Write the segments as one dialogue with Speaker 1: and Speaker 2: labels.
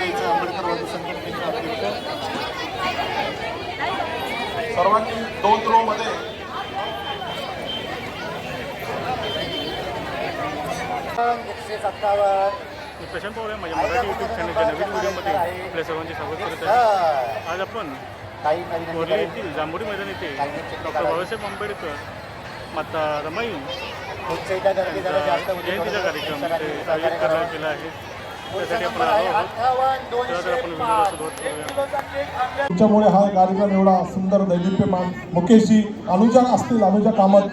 Speaker 1: मंचावर यायचं आंबेडकर वादी संघटनेच्या अध्यक्ष सर्वांनी दोन रो मध्ये
Speaker 2: एकशे सत्तावन्न
Speaker 3: प्रशांत पवार माझ्या मराठी यूट्यूब चॅनलच्या नवीन व्हिडिओमध्ये आपल्या सर्वांचे स्वागत करत आहे. आज आपण कोरली येथील जांभोरी मैदान येथे डॉक्टर. बाबासाहेब आंबेडकर माता रमाई. जयंतीचा कार्यक्रम आयोजित
Speaker 2: करा.
Speaker 3: करण्यात केला आहे त्यासाठी आपण आलो आहोत तर आपण व्हिडिओला. सुरुवात करूया.
Speaker 1: तुमच्यामुळे हा कार्यक्रम एवढा सुंदर दैदिप्यमान मुकेशजी अनुजा असतील अनुजा कामत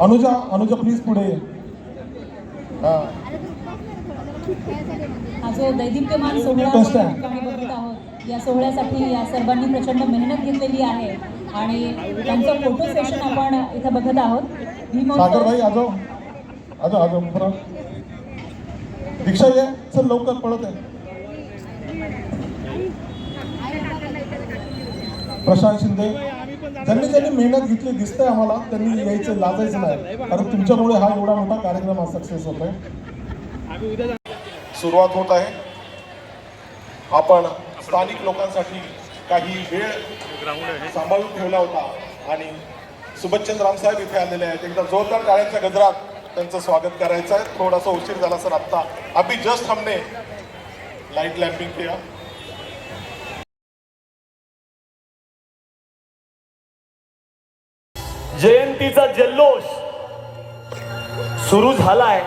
Speaker 1: अनुजा अनुजा प्लीज पुढे. हा.
Speaker 4: जो दैदिप्यमान सोहळा ठिकाणी या सोहळ्यासाठी या सर्वांनी प्रचंड मेहनत घेतलेली आहे आणि त्यांचं फोटो सेशन आपण इथं बघत आहोत. भीमोत्सव
Speaker 1: सागर भाई दीक्षा ये चल लवकर पळत आहे प्रशांत शिंदे ज्यांनी ज्यांनी मेहनत घेतली दिसतंय आम्हाला त्यांनी यायचं लाजायचं नाही. कारण तुमच्यामुळे हा एवढा मोठा कार्यक्रम हा सक्सेस होतोय. सुरुवात होत आहे. आपण स्थानिक लोकांसाठी काही वेळ सांभाळून ठेवला होता. आणि सुभाषचंद्र रामसाहेब इथे आलेले आहेत. एकदा जोरदार टाळ्यांच्या गजरात त्यांचं स्वागत करायचं आहे. थोडासा उशीर झाला सर आत्ता अभी जस्ट हमने लाइट लॅम्पिंग किया.
Speaker 5: जयंतीचा जल्लोष सुरू झालाय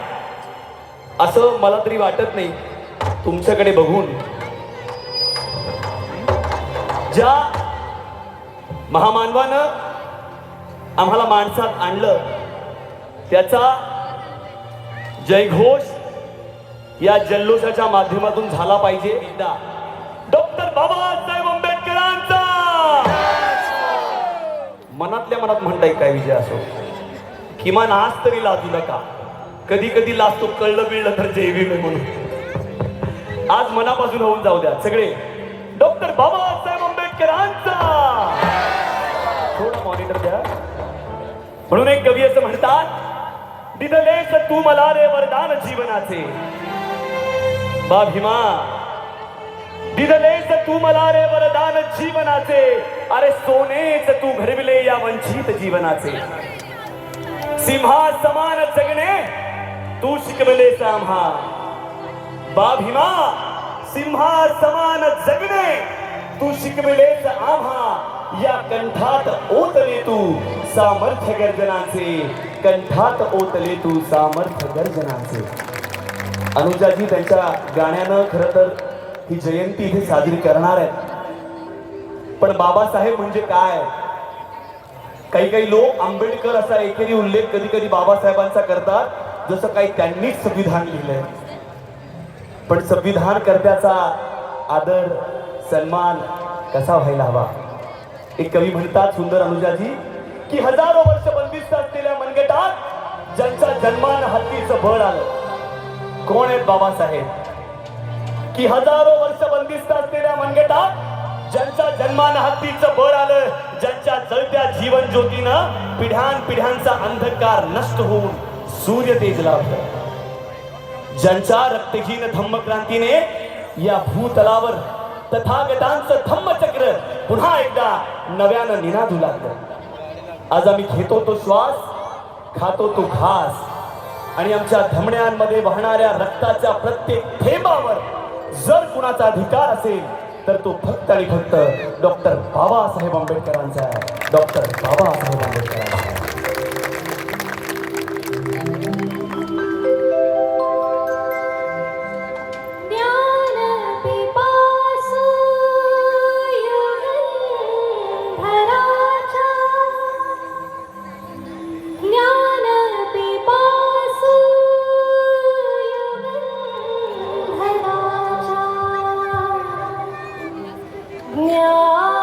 Speaker 5: असं मला तरी वाटत नाही. तुमच्याकडे बघून ज्या महामानवानं आम्हाला माणसात आणलं त्याचा जयघोष या जल्लोषाच्या माध्यमातून झाला पाहिजे. एकदा. डॉक्टर बाबासाहेब आंबेडकरांचा! मनातल्या मनात म्हणताय काय विजय असो. किमान आज तरी लाजू नका. कधी कधी लाजतो कळलं बिळलं तर जैवी मी म्हणून. आज मनापासून होऊन जाऊ द्या. सगळे. डॉक्टर बाबासाहेब आंबेडकरांचा थोडं मॉनिटर द्या. म्हणून एक कवी असं म्हणतात दिदलेस तू मला रे वरदान जीवनाचे. बा भीमा दिदलेस तू मला रे वरदान जीवनाचे. अरे सोनेच तू घडविले या वंचित जीवनाचे. सिंहा समान जगणे तू शिकवले आम्हा. बा भीमा सिंहा समान जगणे तू शिकविलेस आम्हा या कंठात ओतले तू सामर्थ्य गर्जनाचे. कंठात ओतले तू सामर्थ्य गर्जनाचे. अनुजाजी त्यांच्या गाण्यानं खर तर ही जयंती इथे साजरी करणार आहेत. पण बाबासाहेब म्हणजे काय? काही काही लोक आंबेडकर असा एकेरी उल्लेख कधी कधी बाबासाहेबांचा करतात जसं काही त्यांनीच संविधान लिहिलंय. पण संविधान कर्त्याचा आदर सन्मान कसा व्हायला हवा? एक कवी म्हणतात सुंदर अनुजाजी की हजारो वर्ष बंदिस्त असलेल्या मनगटात ज्यांचा जन्मान हत्तीचं बळ आलं. कोण आहेत बाबासाहेब? की हजारो वर्ष बंदिस्त असलेल्या मनगटात ज्यांच्या जन्मान हत्तीचं बळ आलं ज्यांच्या जळत्या जीवन ज्योतीनं पिढ्यान पिढ्यांचा अंधकार नष्ट होऊन सूर्य तेज लावलं ज्यांच्या रक्तहीन धम्मक्रांतीने या भूतलावर तथागतांचं धम्मचक्र पुन्हा एकदा नव्यानं निनादू लागलं. आज आम्ही घेतो तो श्वास खातो तो घास आणि आमच्या धमण्यांमध्ये वाहणाऱ्या रक्ताच्या प्रत्येक थेंबावर जर कुणाचा अधिकार असेल तर तो फक्त आणि फक्त डॉक्टर बाबासाहेब आंबेडकरांचा आहे. डॉक्टर बाबासाहेब आंबेडकरांचा
Speaker 6: ज्ञान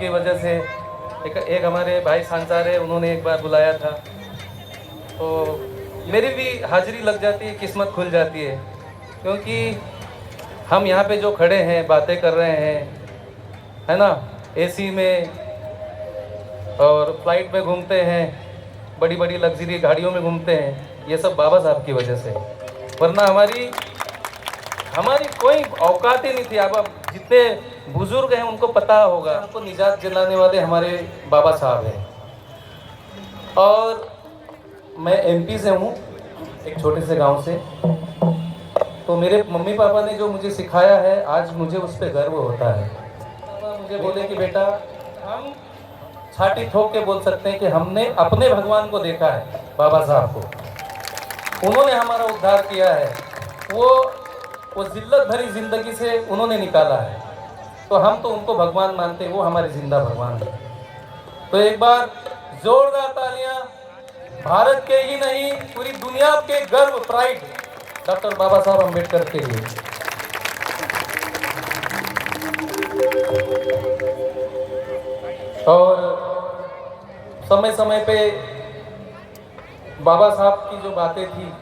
Speaker 7: डॉक्टर साहब की वजह से एक एक हमारे भाई सांसार है उन्होंने एक बार बुलाया था। तो मेरी भी हाजिरी लग जाती है, किस्मत खुल जाती है। क्योंकि हम यहाँ पे जो खड़े हैं, बातें कर रहे हैं, है ना? एसी में और फ़्लाइट में घूमते हैं बड़ी बड़ी लग्जरी गाड़ियों में घूमते हैं, ये सब बाबा साहब की वजह से। वरना हमारी हमारी कोई औकात ही नहीं थी। अब जितने बुज़ुर्ग हैं, उनको पता होगा हमको निजात दिलाने वाले हमारे बाबा साहब हैं। और मैं एमपी से हूँ, एक छोटे से गाँव से। तो मेरे मम्मी पापा ने जो मुझे सिखाया है, आज मुझे उस पर गर्व होता है। मुझे बोले कि बेटा, हम छाटी ठोक के बोल सकते हैं कि हमने अपने भगवान को देखा है, बाबा साहब को। उन्होंने हमारा उद्धार किया है। वो वो जिल्लत भरी ज़िंदगी से उन्होंने निकाला है। तो हम तो उनको भगवान मानते हैं, वो हमारे ज़िंदा भगवान है। तो एक बार जोरदार तालियाँ, भारत के ही नहीं, पूरी दुनिया के गर्व प्राइड डॉक्टर बाबा साहब अंबेडकर के लिए। और समय समय पे बाबा साहब की जो बातें थी,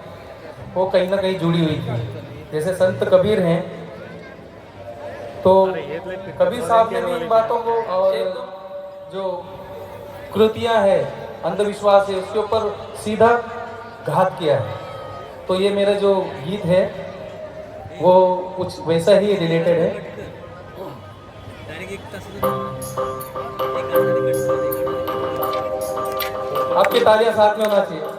Speaker 7: वो कहीं ना कहीं जुड़ी हुई थी। जैसे संत कबीर हैं तो कबीर साहब ने भी इन बातों को और जो कृतियाँ है अंधविश्वास है उसके ऊपर सीधा घात किया है। तो ये मेरा जो गीत है वो कुछ वैसा ही रिलेटेड है। आपकी तालियाँ साथ में होना चाहिए।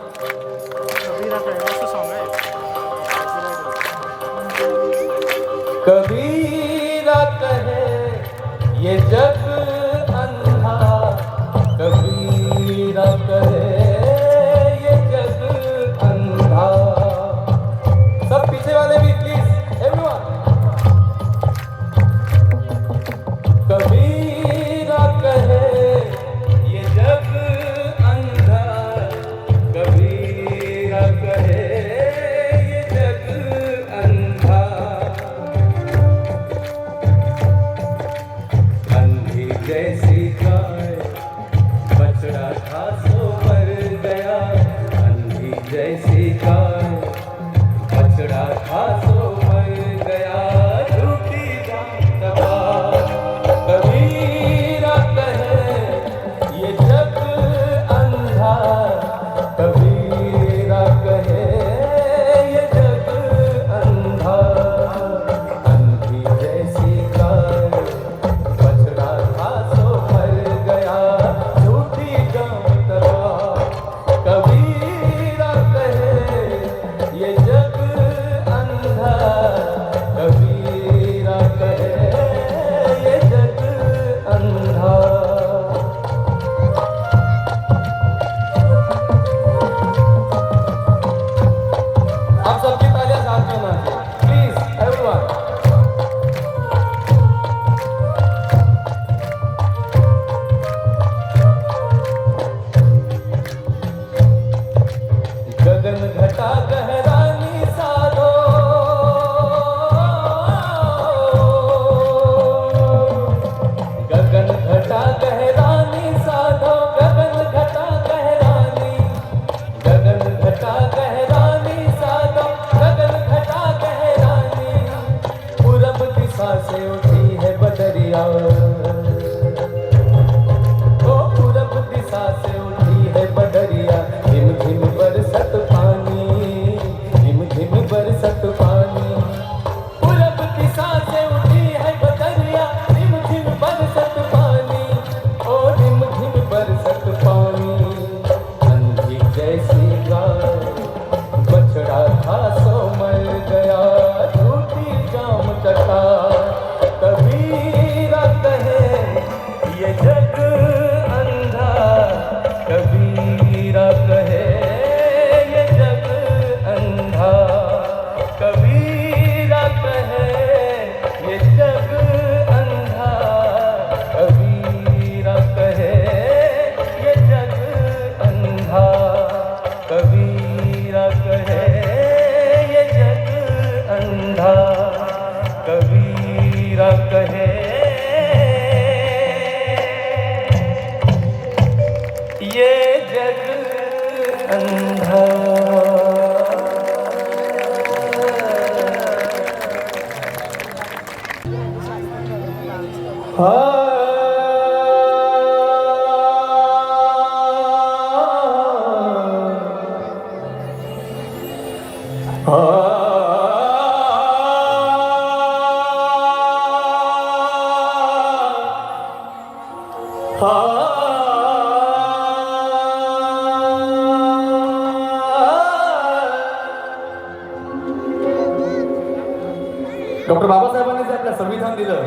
Speaker 7: डॉक्टर बाबासाहेबांनी जे आपल्या संविधान दिलं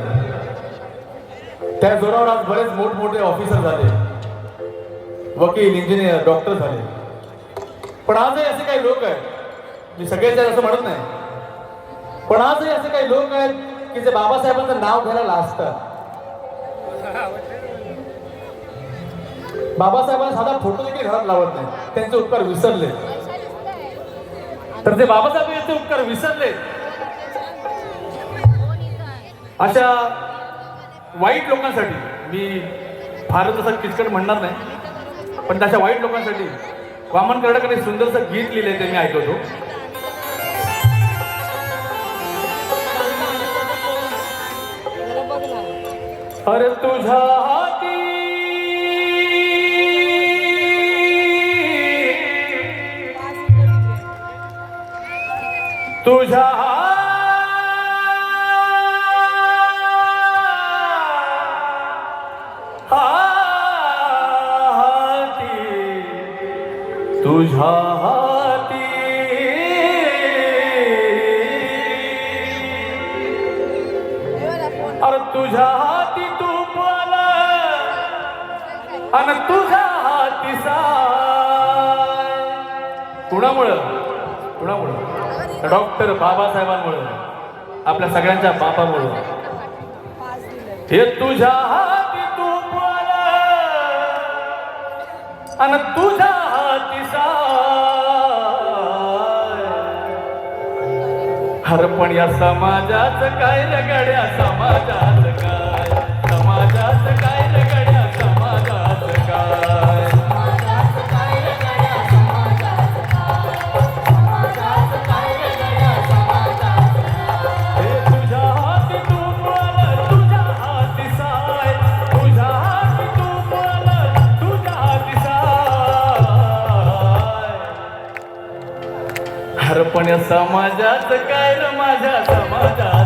Speaker 7: त्या जोरावर आज बरेच मोठमोठे ऑफिसर झाले वकील इंजिनियर डॉक्टर झाले. पण आजही असे काही लोक आहेत मी सगळेजण असं म्हणत नाही. पण आजही असे काही लोक आहेत की जे बाबासाहेबांचं नाव घ्यायला लाजतात. बाबासाहेबांना साधा फोटो देखील घरात लावत नाही. त्यांचे उपकार विसरले. तर जे बाबासाहेब यांचे उपकार विसरले. अशा वाईट लोकांसाठी मी फारच असं किचकट म्हणणार नाही पण तशा वाईट लोकांसाठी वामन कर्डकाने सुंदरसं गीत लिहिलंय ते मी ऐकवतो. अरे तुझ्या हाती तुझ्या हाती तुझ्या कुणामुळं? कुणामुळं? डॉक्टर बाबासाहेबांमुळं. आपल्या सगळ्यांच्या बापामुळं. हे तुझ्या हाती तू आणि तुझ्या हाती हर हरपण या समाजाचं काय गड्या? समाजाचं काय? समाजाचं काय? पण या काय र माझ्या समाजात?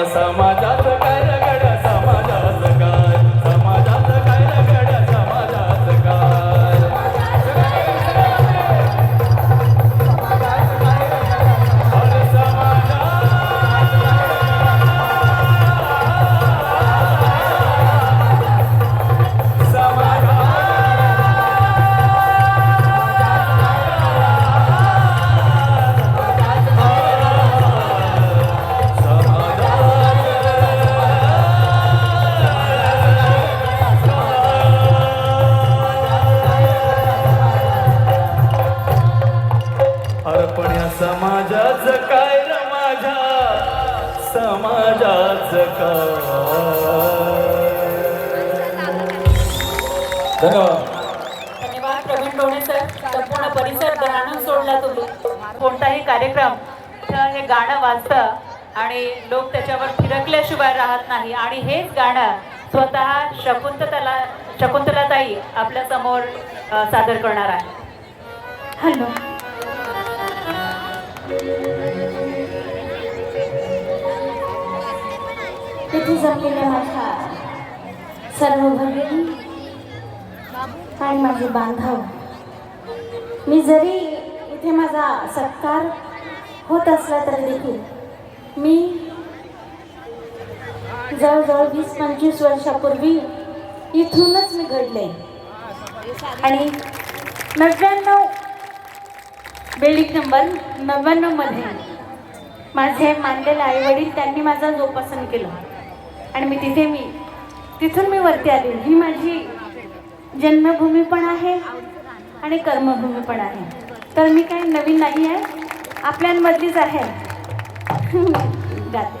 Speaker 7: अर्पण या समाजाच काय धन्यवाद.
Speaker 4: धन्यवाद प्रवीण डोणे सर. संपूर्ण परिसर दणाणून सोडला तुम्ही. कोणताही कार्यक्रम हे गाणं वाजतं आणि लोक त्याच्यावर फिरकल्याशिवाय राहत नाही. आणि हेच गाणं स्वतः शकुंतला शकुंतलाताई आपल्यासमोर सादर करणार आहे
Speaker 6: हॅलो. इथे माझ्या सर्व भगिनी आणि माझे बांधव? मी जरी इथे माझा सत्कार होत असला तरी देखील मी जवळजवळ वीस पंचवीस वर्षापूर्वी इथूनच मी घडले आणि नव्याण्णव बिल्डिंग नंबर नव्याण्णवमध्ये माझे मानलेले आई वडील त्यांनी माझा जोपासन केलं. आणि मी तिथे मी तिथून मी वरती आली. ही माझी जन्मभूमी पण आहे आणि कर्मभूमी पण आहे. तर मी काही नवीन नाही आहे. आपल्यांमधलीच आहे. गाते.